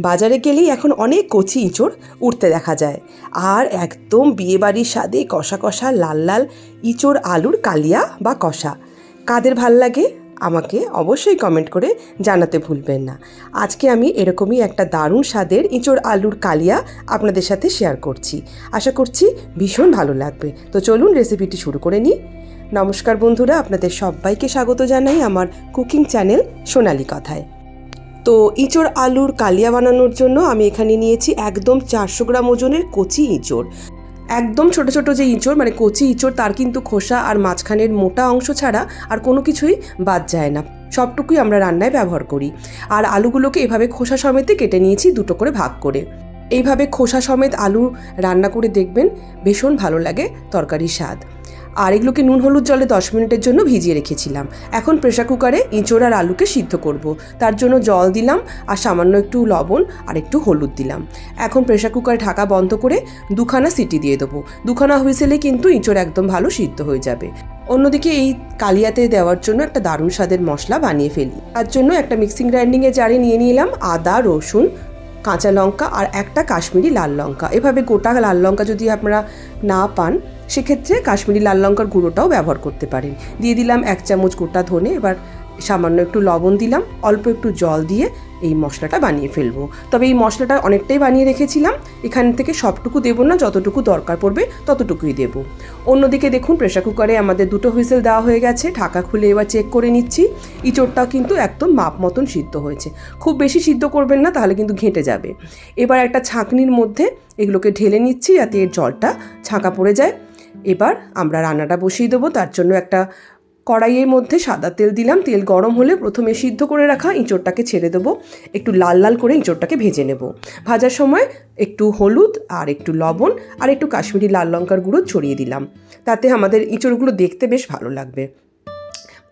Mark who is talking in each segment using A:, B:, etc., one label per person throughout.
A: বাজারে গেলেই এখন অনেক কচি ইঁচড় উঠতে দেখা যায়। আর একদম বিয়েবাড়ির স্বাদে কষা কষা লাল লাল ইঁচড় আলুর কালিয়া বা কষা। কাদের ভালো লাগে? আমাকে অবশ্যই কমেন্ট করে জানাতে ভুলবেন না। আজকে আমি এরকমই একটা দারুণ স্বাদের ইঁচড় আলুর কালিয়া আপনাদের সাথে শেয়ার করছি। আশা করছি ভীষণ ভালো লাগবে। তো চলুন রেসিপিটি শুরু করে নিই। নমস্কার বন্ধুরা, আপনাদের সবাইকে স্বাগত জানাই আমার কুকিং চ্যানেল সোনালি কথায়। তো ইঁচড় আলুর কালিয়া বানানোর জন্য আমি এখানে নিয়েছি একদম চারশো গ্রাম ওজনের কচি ইঁচড়। একদম ছোট ছোট যে ইঁচড় মানে কচি ইঁচড়, তার কিন্তু খোসা আর মাঝখানের মোটা অংশ ছাড়া আর কোনো কিছুই বাদ যায় না। সবটুকুই আমরা রান্নায় ব্যবহার করি। আর আলুগুলোকে এভাবে খোসা সমেতে কেটে নিয়েছি দুটো করে ভাগ করে। এইভাবে খোসা সমেত আলু রান্না করে দেখবেন, ভীষণ ভালো লাগে তরকারির স্বাদ। আর এগুলোকে নুন হলুদ জলে দশ মিনিটের জন্য ভিজিয়ে রেখেছিলাম। এখন প্রেশার কুকারে ইঁচড় আর আলুকে সিদ্ধ করব। তার জন্য জল দিলাম আর সামান্য একটু লবণ আর একটু হলুদ দিলাম। এখন প্রেশার কুকার ঢাকা বন্ধ করে দুখানা সিটি দিয়ে দেবো। দুখানা হুইসেলে কিন্তু ইঁচড় একদম ভালো সিদ্ধ হয়ে যাবে। অন্যদিকে এই কালিয়াতে দেওয়ার জন্য একটা দারুণ স্বাদের মশলা বানিয়ে ফেলি। তার জন্য একটা মিক্সিং গ্রাইন্ডিংয়ে জারে নিয়ে নিলাম আদা, রসুন, কাঁচা লঙ্কা আর একটা কাশ্মীরি লাল লঙ্কা। এভাবে গোটা লাল লঙ্কা যদি আপনারা না পান সেক্ষেত্রে কাশ্মীরি লাল লঙ্কার গুঁড়োটাও ব্যবহার করতে পারেন। দিয়ে দিলাম এক চামচ গোটা ধনে, এবার সামান্য একটু লবণ দিলাম, অল্প একটু জল দিয়ে এই মশলাটা বানিয়ে ফেলব। তবে এই মশলাটা অনেকটাই বানিয়ে রেখেছিলাম, এখান থেকে সবটুকু দেবো না, যতটুকু দরকার পড়বে ততটুকুই দেবো। অন্যদিকে দেখুন, প্রেশার কুকারে আমাদের দুটো হুইসেল দেওয়া হয়ে গেছে, ঢাকা খুলে এবার চেক করে নিচ্ছি। ইঁচড়টাও কিন্তু একদম মাপ মতন সিদ্ধ হয়েছে। খুব বেশি সিদ্ধ করবেন না, তাহলে কিন্তু ঘেঁটে যাবে। এবার একটা ছাঁকনির মধ্যে এগুলোকে ঢেলে নিচ্ছি, যাতে এর জলটা ছাঁকা পড়ে যায়। এবার আমরা রান্নাটা বসিয়ে দেবো। তার জন্য একটা কড়াইয়ের মধ্যে সাদা তেল দিলাম। তেল গরম হলে প্রথমে সিদ্ধ করে রাখা ইঁচড়টাকে ছেড়ে দেবো। একটু লাল লাল করে ইঁচড়টাকে ভেজে নেব। ভাজার সময় একটু হলুদ আর একটু লবণ আর একটু কাশ্মীরি লাল লঙ্কার গুঁড়ো ছড়িয়ে দিলাম। তাতে আমাদের ইঁচড়গুলো দেখতে বেশ ভালো লাগবে।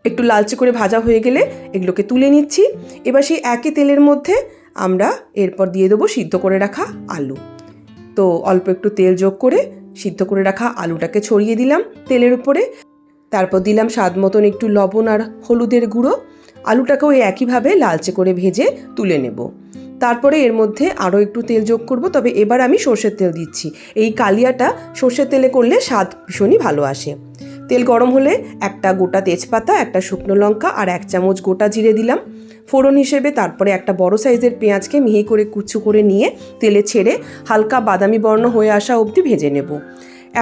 A: একটু লালচে করে ভাজা হয়ে গেলে এগুলোকে তুলে নিচ্ছি। এবার সেই একই তেলের মধ্যে আমরা এরপর দিয়ে দেবো সিদ্ধ করে রাখা আলু। তো অল্প একটু তেল যোগ করে সিদ্ধ করে রাখা আলুটাকে ছড়িয়ে দিলাম তেলের উপরে। তারপর দিলাম স্বাদ মতন একটু লবণ আর হলুদের গুঁড়ো। আলুটাকেও একইভাবে লালচে করে ভেজে তুলে নেব। তারপরে এর মধ্যে আরও একটু তেল যোগ করব, তবে এবার আমি সর্ষের তেল দিচ্ছি। এই কালিয়াটা সর্ষের তেলে করলে স্বাদ ভীষণই ভালো আসে। তেল গরম হলে একটা গোটা তেজপাতা, একটা শুকনো লঙ্কা আর এক চামচ গোটা জিরে দিলাম। ফোড়ন হিসেবে তারপরে একটা বড় সাইজের পেঁয়াজকে মিহি করে কুচু করে নিয়ে তেলে ছেড়ে হালকা বাদামি বর্ণ হয়ে আসা অবধি ভেজে নেব।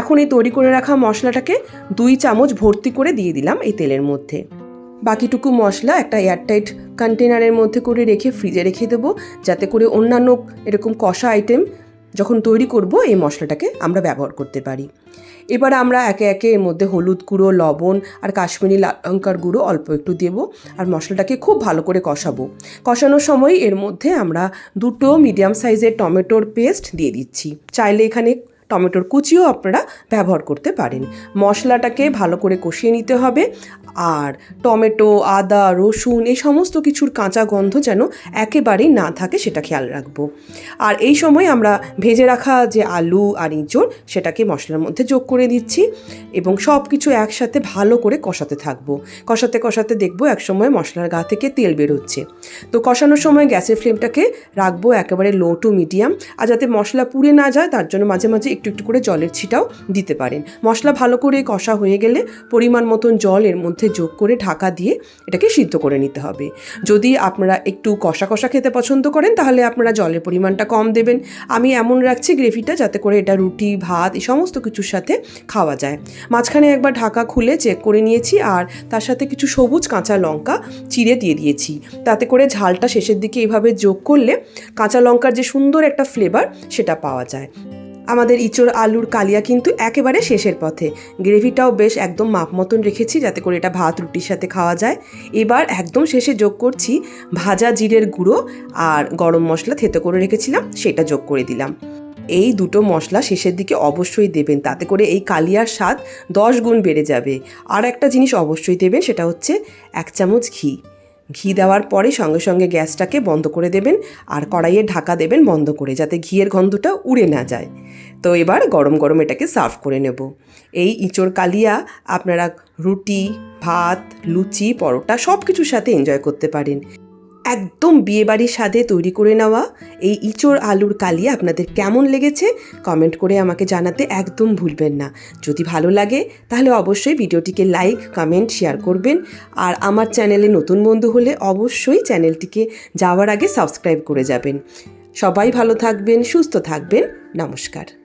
A: এখন এই তৈরি করে রাখা মশলাটাকে দুই চামচ ভর্তি করে দিয়ে দিলাম এই তেলের মধ্যে। বাকিটুকু মশলা একটা এয়ারটাইট কন্টেনারের মধ্যে করে রেখে ফ্রিজে রেখে দেবো, যাতে করে অন্যান্য এরকম কষা আইটেম যখন তৈরি করব, এই মশলাটাকে আমরা ব্যবহার করতে পারি। এবার আমরা একে একে এর মধ্যে হলুদ গুঁড়ো, লবণ আর কাশ্মীরি লঙ্কার গুঁড়ো অল্প একটু দেব আর মশলাটাকে খুব ভালো করে কষাবো। কষানোর সময় এর মধ্যে আমরা দুটো মিডিয়াম সাইজের টমেটোর পেস্ট দিয়ে দিচ্ছি। চাইলে এখানে টমেটোর কুচিও আপনারা ব্যবহার করতে পারেন। মশলাটাকে ভালো করে কষিয়ে নিতে হবে আর টমেটো, আদা, রসুন এই সমস্ত কিছুর কাঁচা গন্ধ যেন একেবারেই না থাকে সেটা খেয়াল রাখব। আর এই সময় আমরা ভেজে রাখা যে আলু আর ইঁচড় সেটাকে মশলার মধ্যে যোগ করে দিচ্ছি এবং সব কিছু একসাথে ভালো করে কষাতে থাকব। কষাতে কষাতে দেখব একসময় মশলার গা থেকে তেল বেরোচ্ছে। তো কষানোর সময় গ্যাসের ফ্লেমটাকে রাখব একেবারে লো টু মিডিয়াম আর যাতে মশলা পুড়ে না যায় তার জন্য মাঝে মাঝে একটু একটু করে জলের ছিটাও দিতে পারেন। মশলা ভালো করে কষা হয়ে গেলে পরিমাণ মতন জল এর মধ্যে যোগ করে ঢাকা দিয়ে এটাকে সিদ্ধ করে নিতে হবে। যদি আপনারা একটু কষা কষা খেতে পছন্দ করেন, তাহলে আপনারা জলের পরিমাণটা কম দেবেন। আমি এমন রাখছি গ্রেভিটা যাতে করে এটা রুটি, ভাত, এই সমস্ত কিছুর সাথে খাওয়া যায়। মাঝখানে একবার ঢাকা খুলে চেক করে নিয়েছি আর তার সাথে কিছু সবুজ কাঁচা লঙ্কা চিড়ে দিয়ে দিয়েছি। তাতে করে ঝালটা শেষের দিকে এইভাবে যোগ করলে কাঁচা লঙ্কার যে সুন্দর একটা ফ্লেভার সেটা পাওয়া যায়। আমাদের ইঁচড় আলুর কালিয়া কিন্তু একেবারে শেষের পথে। গ্রেভিটাও বেশ একদম মাপ মতন রেখেছি যাতে করে এটা ভাত, রুটির সাথে খাওয়া যায়। এবার একদম শেষে যোগ করছি ভাজা জিরের গুঁড়ো আর গরম মশলা থেতো করে রেখেছিলাম, সেটা যোগ করে দিলাম। এই দুটো মশলা শেষের দিকে অবশ্যই দেবেন, তাতে করে এই কালিয়ার স্বাদ দশ গুণ বেড়ে যাবে। আর একটা জিনিস অবশ্যই দেবেন, সেটা হচ্ছে এক চামচ ঘি। ঘি দেওয়ার পরে সঙ্গে সঙ্গে গ্যাসটাকে বন্ধ করে দেবেন আর কড়াইয়ে ঢাকা দেবেন বন্ধ করে, যাতে ঘিয়ের গন্ধটা উড়ে না যায়। তো এবার গরম গরম এটাকে সার্ভ করে নেব। এই ইঁচড় কালিয়া আপনারা রুটি, ভাত, লুচি, পরোটা সব কিছুর সাথে এনজয় করতে পারেন। একদম বিয়েবাড়ির স্বাদে তৈরি করে নেওয়া এই ইঁচড় আলুর কালিয়া আপনাদের কেমন লেগেছে কমেন্ট করে আমাকে জানাতে একদম ভুলবেন না। যদি ভালো লাগে, তাহলে অবশ্যই ভিডিওটিকে লাইক, কমেন্ট, শেয়ার করবেন। আর আমার চ্যানেলে নতুন বন্ধু হলে অবশ্যই চ্যানেলটিকে যাওয়ার আগে সাবস্ক্রাইব করে যাবেন। সবাই ভালো থাকবেন, সুস্থ থাকবেন। নমস্কার।